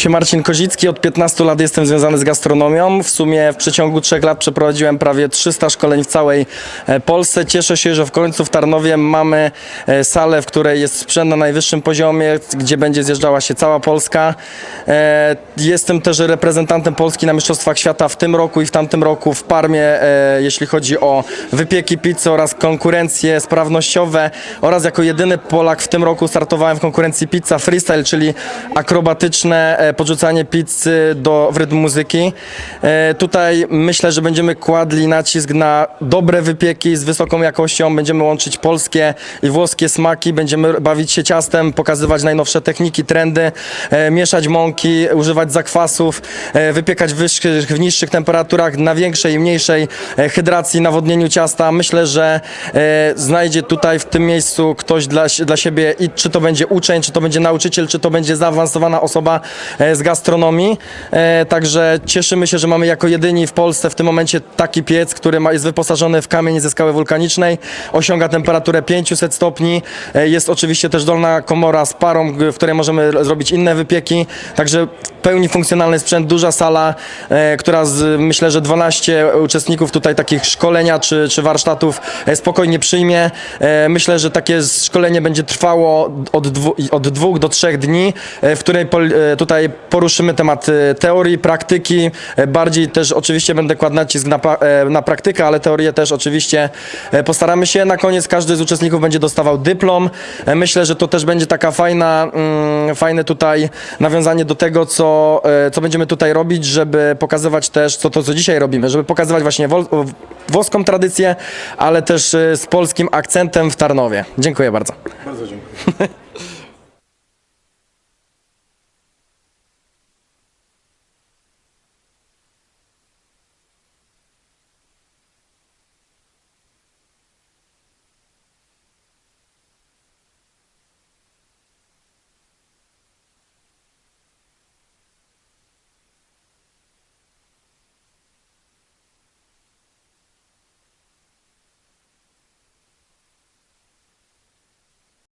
się Marcin Kozicki, od 15 lat jestem związany z gastronomią. W sumie w przeciągu 3 lat przeprowadziłem prawie 300 szkoleń w całej e, Polsce. Cieszę się, że w końcu w Tarnowie mamy e, salę, w której jest sprzęt na najwyższym poziomie, gdzie będzie zjeżdżała się cała Polska. E, Jestem też reprezentantem Polski na Mistrzostwach Świata w tym roku i w tamtym roku w Parmie, jeśli chodzi o wypieki pizzy oraz konkurencje sprawnościowe oraz jako jedyny Polak w tym roku startowałem w konkurencji pizza freestyle, czyli akrobatyczne podrzucanie pizzy do, w rytm muzyki. E, Tutaj myślę, że będziemy kładli nacisk na dobre wypieki z wysoką jakością, będziemy łączyć polskie i włoskie smaki, będziemy bawić się ciastem, pokazywać najnowsze techniki, trendy, e, mieszać mąki, używać zakwasów, e, wypiekać w wyższych, w niższych temperaturach, na większej i mniejszej e, hydracji, nawodnieniu ciasta. Myślę, że e, znajdzie tutaj w tym miejscu ktoś dla, dla siebie i czy to będzie uczeń, czy to będzie nauczyciel, czy to będzie zaawansowana osoba z gastronomii. E, Także cieszymy się, że mamy jako jedyni w Polsce w tym momencie taki piec, który jest wyposażony w kamień ze skały wulkanicznej, osiąga temperaturę 500 stopni. E, Jest oczywiście też dolna komora z parą, w której możemy zrobić inne wypieki. Także pełni funkcjonalny sprzęt, duża sala, e, która z, myślę, że 12 uczestników tutaj takich szkolenia czy, czy warsztatów e, spokojnie przyjmie. E, Myślę, że takie szkolenie będzie trwało od, dwu, od dwóch do trzech dni, w której tutaj poruszymy temat teorii, praktyki. Bardziej też oczywiście będę kładł nacisk na, na praktykę, ale teorię też oczywiście postaramy się. Na koniec każdy z uczestników będzie dostawał dyplom. Myślę, że to też będzie taka fajna, mm, fajne tutaj nawiązanie do tego, co, e, co będziemy tutaj robić, żeby pokazywać też co to, co dzisiaj robimy, żeby pokazywać właśnie wol, włoską tradycję, ale też e, z polskim akcentem w Tarnowie. Dziękuję bardzo. Bardzo dziękuję.